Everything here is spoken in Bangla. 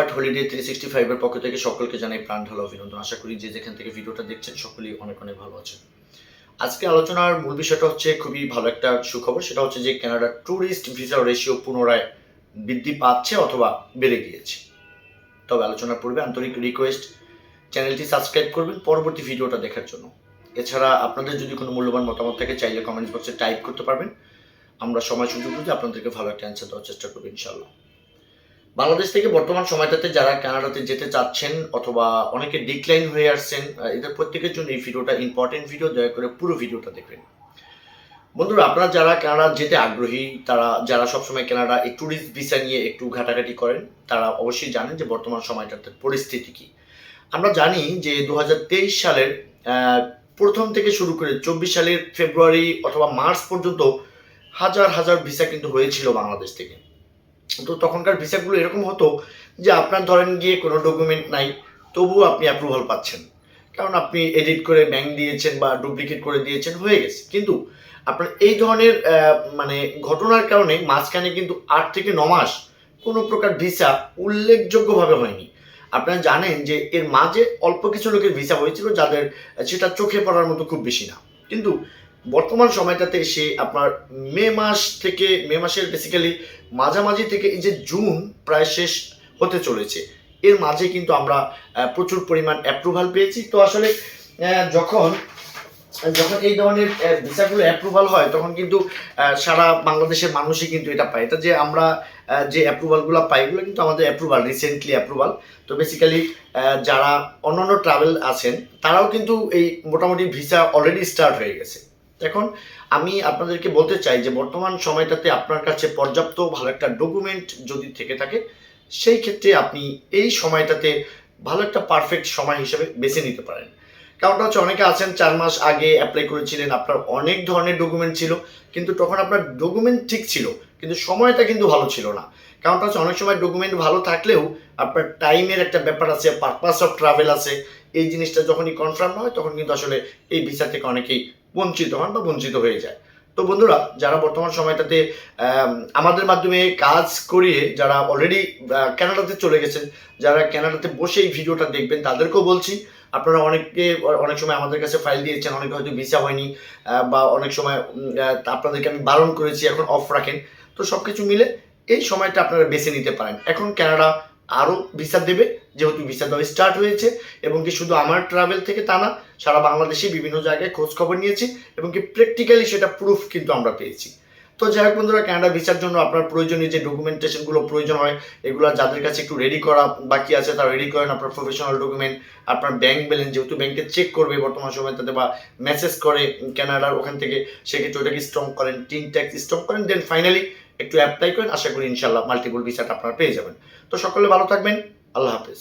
এক্সপার্ট হলিডে থ্রি সিক্সটি ফাইভের পক্ষ থেকে সকলকে জানাই প্রাণ ঢালো অভিনন্দন। আশা করি যে যেখান থেকে ভিডিওটা দেখছেন, সকলেই অনেক অনেক ভালো আছেন। আজকে আলোচনার মূল বিষয়টা হচ্ছে খুবই ভালো একটা সুখবর, সেটা হচ্ছে যে কানাডার ট্যুরিস্ট ভিসা রেশিও পুনরায় বৃদ্ধি পাচ্ছে অথবা বেড়ে গিয়েছে। তবে আলোচনার পূর্বে আন্তরিক রিকোয়েস্ট চ্যানেলটি সাবস্ক্রাইব করবেন পরবর্তী ভিডিওটা দেখার জন্য। এছাড়া আপনাদের যদি কোনো মূল্যবান মতামত থাকে, চাইলে কমেন্টস বক্সে টাইপ করতে পারবেন। আমরা সময় সুযোগ বুঝে আপনাদেরকে ভালো একটা অ্যান্সার দেওয়ার চেষ্টা করব ইনশাল্লাহ বাংলাদেশ থেকে বর্তমান সময়টাতে যারা কানাডাতে যেতে চাচ্ছেন অথবা অনেকে ডিক্লাইন হয়ে আসছেন এদের প্রত্যেকের জন্য এই ভিডিওটা ইম্পর্টেন্ট ভিডিও দয়া করে পুরো ভিডিওটা দেখবেন। বন্ধুরা, আপনারা যারা কানাডা যেতে আগ্রহী, তারা, যারা সবসময় কানাডা এই ট্যুরিস্ট ভিসা নিয়ে একটু ঘাটাঘাটি করেন, তারা অবশ্যই জানেন যে বর্তমান সময়টাতে পরিস্থিতি কি। আমরা জানি যে দু হাজার তেইশ সালের প্রথম থেকে শুরু করে চব্বিশ সালের ফেব্রুয়ারি অথবা মার্চ পর্যন্ত হাজার হাজার ভিসা কিন্তু হয়েছিল বাংলাদেশ থেকে। তো তখনকার ভিসাগুলো এরকম হতো যে আপনার ধরেন গিয়ে কোনো ডকুমেন্ট নাই, তবুও আপনি অ্যাপ্রুভাল পাচ্ছেন। কারণ আপনি এডিট করে ব্যাংক দিয়েছেন বা ডুপ্লিকেট করে দিয়েছেন, হয়ে গেছে। কিন্তু আপনার এই ধরনের মানে ঘটনার কারণে মাঝখানে কিন্তু আট থেকে ন মাস কোনো প্রকার ভিসা উল্লেখযোগ্যভাবে হয়নি। আপনারা জানেন যে এর মাঝে অল্প কিছু লোকের ভিসা হয়েছিল যাদের, সেটা চোখে পড়ার মতো খুব বেশি না। কিন্তু বর্তমান সময়টাতে এসে আপনার মে মাস থেকে, মে মাসের বেসিক্যালি মাঝামাঝি থেকে এই যে জুন প্রায় শেষ হতে চলেছে। এর মাঝে কিন্তু আমরা প্রচুর পরিমাণ অ্যাপ্রুভাল পেয়েছি। তো আসলে যখন যখন এই ধরনের ভিসাগুলো অ্যাপ্রুভাল হয়, তখন কিন্তু সারা বাংলাদেশের মানুষই কিন্তু এটা পায়। এটা যে আমরা যে অ্যাপ্রুভালগুলো পাই, এগুলো কিন্তু আমাদের অ্যাপ্রুভাল রিসেন্টলি অ্যাপ্রুভাল তো বেসিক্যালি যারা অন্যান্য ট্রাভেল আছেন, তারাও কিন্তু এই মোটামুটি ভিসা অলরেডি স্টার্ট হয়ে গেছে। এখন আমি আপনাদেরকে বলতে চাই যে বর্তমান সময়টাতে আপনার কাছে পর্যাপ্ত ভালো একটা ডকুমেন্ট যদি থেকে থাকে, সেই ক্ষেত্রে আপনি এই সময়টাতে ভালো একটা পারফেক্ট সময় হিসেবে বেছে নিতে পারেন। কারণটা হচ্ছে অনেকে আছেন, চার মাস আগে অ্যাপ্লাই করেছিলেন, আপনার অনেক ধরনের ডকুমেন্ট ছিল, কিন্তু তখন আপনার ডকুমেন্ট ঠিক ছিল, কিন্তু সময়টা কিন্তু ভালো ছিল না। কারণটা হচ্ছে অনেক সময় ডকুমেন্ট ভালো থাকলেও আপনার টাইমের একটা ব্যাপার আছে পারপাস অফ ট্রাভেল আছে, এই জিনিসটা যখনই কনফার্ম হয়, তখন কিন্তু আসলে এই ভিসা থেকে অনেকেই বঞ্চিত হন বা বঞ্চিত হয়ে যায়। তো বন্ধুরা, যারা বর্তমান সময়টাতে আমাদের মাধ্যমে কাজ করিয়ে যারা অলরেডি কানাডাতে চলে গেছেন, যারা কানাডাতে বসে এই ভিডিওটা দেখবেন, তাদেরকেও বলছি, আপনারা অনেকে অনেক সময় আমাদের কাছে ফাইল দিয়েছেন, অনেকে হয়তো ভিসা হয়নি বা অনেক সময় আপনাদেরকে আমি বারণ করেছি, এখন অফ রাখেন। তো সব কিছু মিলে এই সময়টা আপনারা বেছে নিতে পারেন। এখন কানাডা আরও ভিসা দেবে, যেহেতু ভিসা দেওয়া স্টার্ট হয়েছে এবং কি শুধু আমার ট্রাভেল থেকে তা না, সারা বাংলাদেশে বিভিন্ন জায়গায় খোঁজ খবর নিয়েছি এবং কি প্র্যাকটিক্যালি সেটা প্রুফ কিন্তু আমরা পেয়েছি। তো যাই হোক বন্ধুরা কানাডা ভিসার জন্য আপনার প্রয়োজনীয় যে ডকুমেন্টেশনগুলো প্রয়োজন হয়, এগুলো যাদের কাছে একটু রেডি করা বাকি আছে, তারা রেডি করেন আপনার প্রফেশনাল ডকুমেন্ট আপনার ব্যাংক ব্যালেন্স যেহেতু ব্যাংকে চেক করবে বর্তমান সময়টাতে বা মেসেজ করে কানাডার ওখান থেকে, সেক্ষেত্রে ওটাকে স্ট্রং করেন টিন ট্যাক্স স্ট্রং করেন দেন ফাইনালি একটু অ্যাপ্লাই করেন, আশা করি ইনশাল্লাহ মাল্টিপল ভিসাটা আপনারা পেয়ে যাবেন। তো সকলে ভালো থাকবেন, আল্লাহ হাফেজ।